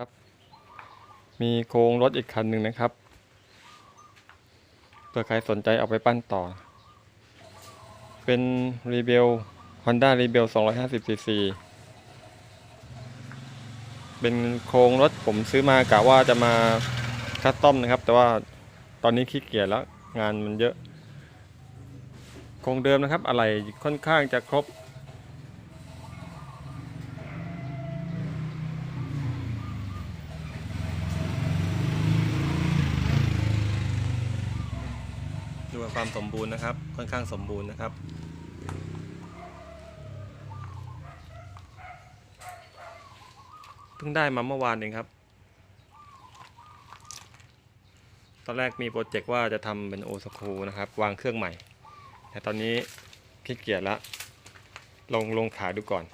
ครับ มีโครงรถอีกคันหนึ่งนะครับเผื่อใครสนใจเอาไปปั้นต่อ เป็น r e b e l Honda r e b e l 250cc เป็นโครงรถผมซื้อมากะว่าจะมาคัสตอมนะครับ แต่ว่าตอนนี้ขี้เกียจแล้วงานมันเยอะ โครงเดิมนะครับ อะไรค่อนข้างจะครบ ความสมบูรณ์นะครับ ค่อนข้างสมบูรณ์นะครับ เพิ่งได้มาเมื่อวานเองครับ ตอนแรกมีโปรเจกต์ว่าจะทำเป็นโอสคูนะครับ วางเครื่องใหม่ แต่ตอนนี้ขี้เกียจละลงลงขาดูก่อน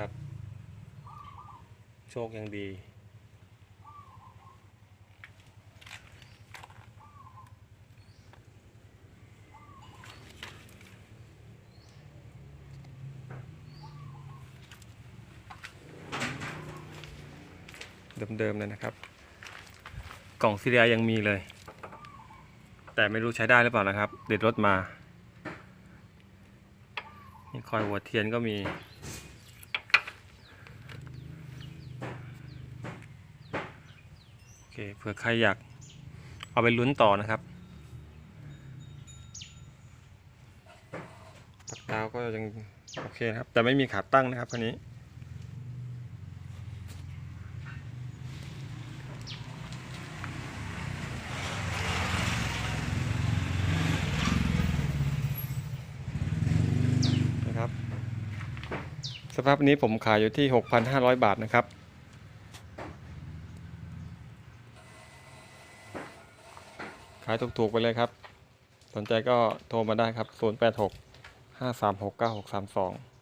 ครับ โชคยังดี เดิมๆเลยนะครับ กล่องซีเรียยังมีเลย แต่ไม่รู้ใช้ได้หรือเปล่านะครับ เด็ดรถมา นี่คอยหัวเทียนก็มี โอ เคเผื่อใครอยากเอาไปลุ้นต่อนะครับปักดาวก็ยังโอเคนะครับ แต่ไม่มีขาตั้งนะครับคันนี้นะครับสภาพนี้ผมขายอยู่ที่ 6,500 บาทนะครับ ขายถูกๆไปเลยครับ สนใจก็โทรมาได้ครับ 086 536 9632